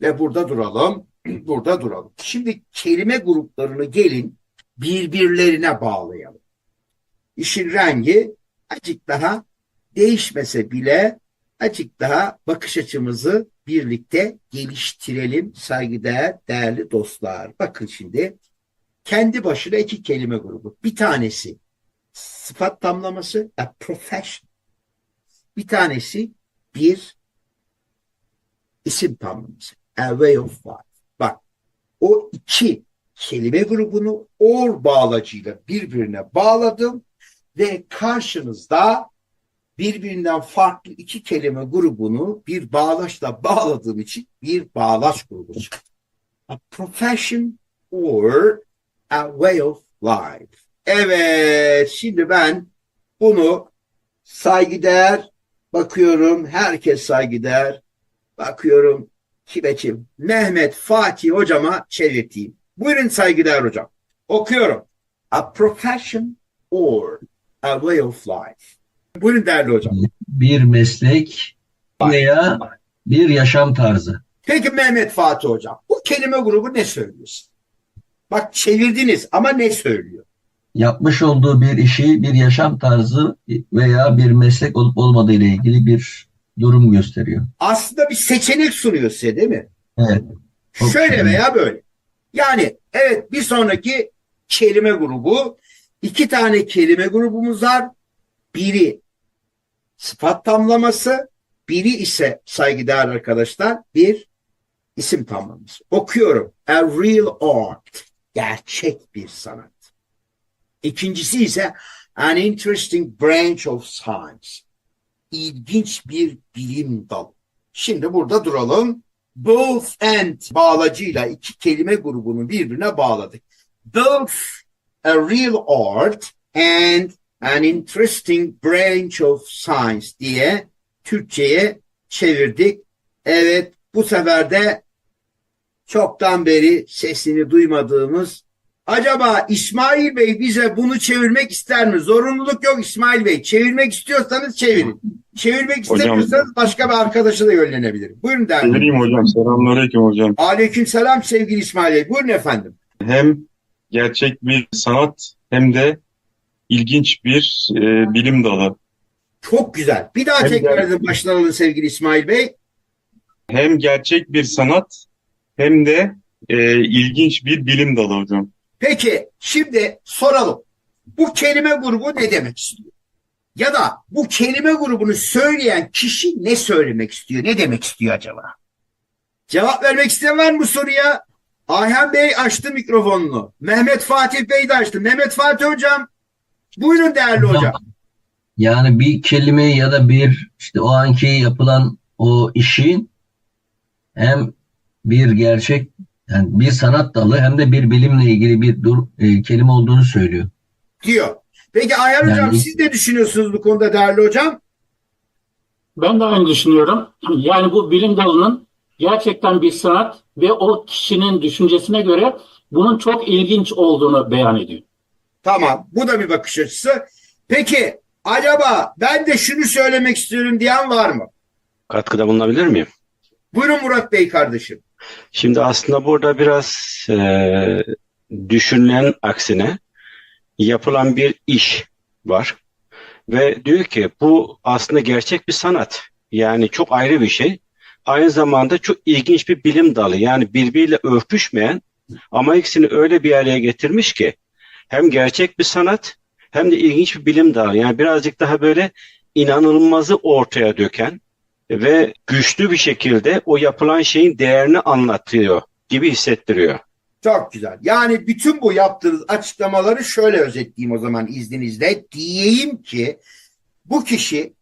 Ve burada duralım. Burada duralım. Şimdi kelime gruplarını gelin birbirlerine bağlayalım. İşin rengi acık daha değişmese bile acık daha bakış açımızı birlikte geliştirelim saygıdeğer değerli dostlar. Bakın şimdi kendi başına iki kelime grubu. Bir tanesi sıfat tamlaması a profession. Bir tanesi bir isim tamlaması a way of life. Bak o iki kelime grubunu or bağlacıyla birbirine bağladım ve karşınızda birbirinden farklı iki kelime grubunu bir bağlaçla bağladığım için bir bağlaç grubu çıktı. A profession or a way of life. Evet, şimdi ben bunu saygıdeğer bakıyorum, herkes saygıdeğer bakıyorum kibeçim Mehmet Fatih hocama çevirteyim. Buyurun saygıdeğer hocam. Okuyorum. A profession or a way of life. Buyurun değerli hocam. bir meslek veya bir yaşam tarzı. Peki Mehmet Fatih hocam bu kelime grubu ne söylüyorsun? Bak çevirdiniz ama ne söylüyor? Yapmış olduğu bir işi bir yaşam tarzı veya bir meslek olup olmadığı ile ilgili bir durum gösteriyor. Aslında bir seçenek sunuyor size değil mi? Evet. Şöyle şey. veya böyle. Yani evet bir sonraki kelime grubu iki tane kelime grubumuz var. Biri sıfat tamlaması, biri ise saygıdeğer arkadaşlar bir isim tamlaması. Okuyorum. A real art. Gerçek bir sanat. İkincisi ise an interesting branch of science. İlginç bir bilim dalı. Şimdi burada duralım. Both and bağlacıyla iki kelime grubunu birbirine bağladık. Both a real art and an interesting branch of science diye Türkçe'ye çevirdik. Evet bu sefer de çoktan beri sesini duymadığımız acaba İsmail Bey bize bunu çevirmek ister mi? Zorunluluk yok İsmail Bey. Çevirmek istiyorsanız çevirin. Çevirmek Hocam- istemiyorsanız başka bir arkadaşa da yönlenebilirim. Buyurun değerli. Çevireyim hocam. Selamünaleyküm hocam. Aleyküm selam sevgili İsmail Bey. Buyurun efendim. Hem gerçek bir sanat hem de ilginç bir e, bilim dalı. Çok güzel. Bir daha Hem tekrar edin baştan alın sevgili İsmail Bey. Hem gerçek bir sanat hem de e, ilginç bir bilim dalı hocam. Peki şimdi soralım. Bu kelime grubu ne demek istiyor? Ya da bu kelime grubunu söyleyen kişi ne söylemek istiyor? Ne demek istiyor acaba? Cevap vermek isteyen var mı bu soruya? Ayhan Bey açtı mikrofonunu. Mehmet Fatih Bey de açtı. Mehmet Fatih hocam. Buyurun değerli hocam. Yani bir kelime ya da bir işte o anki yapılan o işin hem bir gerçek yani bir sanat dalı hem de bir bilimle ilgili bir dur, e, kelime olduğunu söylüyor. Diyor. Peki Ayhan hocam Yani- siz ne düşünüyorsunuz bu konuda değerli hocam? Ben de aynı düşünüyorum. Yani bu bilim dalının gerçekten bir sanat ve o kişinin düşüncesine göre bunun çok ilginç olduğunu beyan ediyor. Tamam. Bu da bir bakış açısı. Peki acaba ben de şunu söylemek istiyorum diyen var mı? Katkıda bulunabilir miyim? Buyurun Murat Bey kardeşim. Şimdi aslında burada biraz e, düşünülen aksine yapılan bir iş var. Ve diyor ki bu aslında gerçek bir sanat. Yani çok ayrı bir şey. Aynı zamanda çok ilginç bir bilim dalı. Yani birbiriyle örtüşmeyen ama ikisini öyle bir araya getirmiş ki hem gerçek bir sanat hem de ilginç bir bilim dalı. Yani birazcık daha böyle inanılmazı ortaya döken ve güçlü bir şekilde o yapılan şeyin değerini anlatıyor gibi hissettiriyor. Çok güzel. Yani bütün bu yaptığınız açıklamaları şöyle özetleyeyim o zaman izninizle. Diyeyim ki bu kişi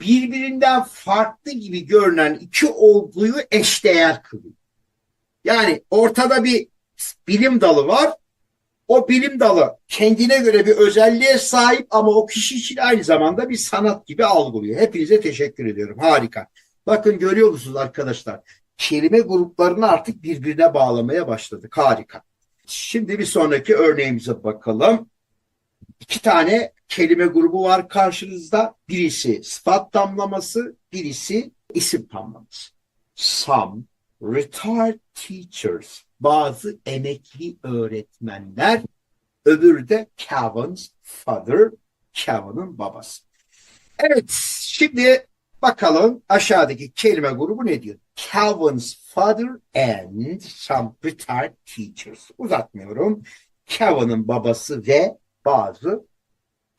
birbirinden farklı gibi görünen iki olguyu eşdeğer kılıyor. Yani ortada bir bilim dalı var. O bilim dalı kendine göre bir özelliğe sahip ama o kişi için aynı zamanda bir sanat gibi algılıyor. Hepinize teşekkür ediyorum. Harika. Bakın görüyor musunuz arkadaşlar? kelime gruplarını artık birbirine bağlamaya başladık. Harika. Şimdi bir sonraki örneğimize bakalım. İki tane kelime grubu var karşınızda. Birisi sıfat tamlaması, birisi isim tamlaması. Some, retired teachers, bazı emekli öğretmenler, öbürü de Kevin's father, Kevin'in babası. Evet, şimdi bakalım aşağıdaki kelime grubu ne diyor? Kevin's father and some retired teachers. Uzatmıyorum. Kevin'in babası ve bazı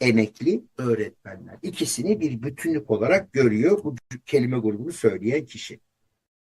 emekli öğretmenler. İkisini bir bütünlük olarak görüyor bu kelime grubunu söyleyen kişi.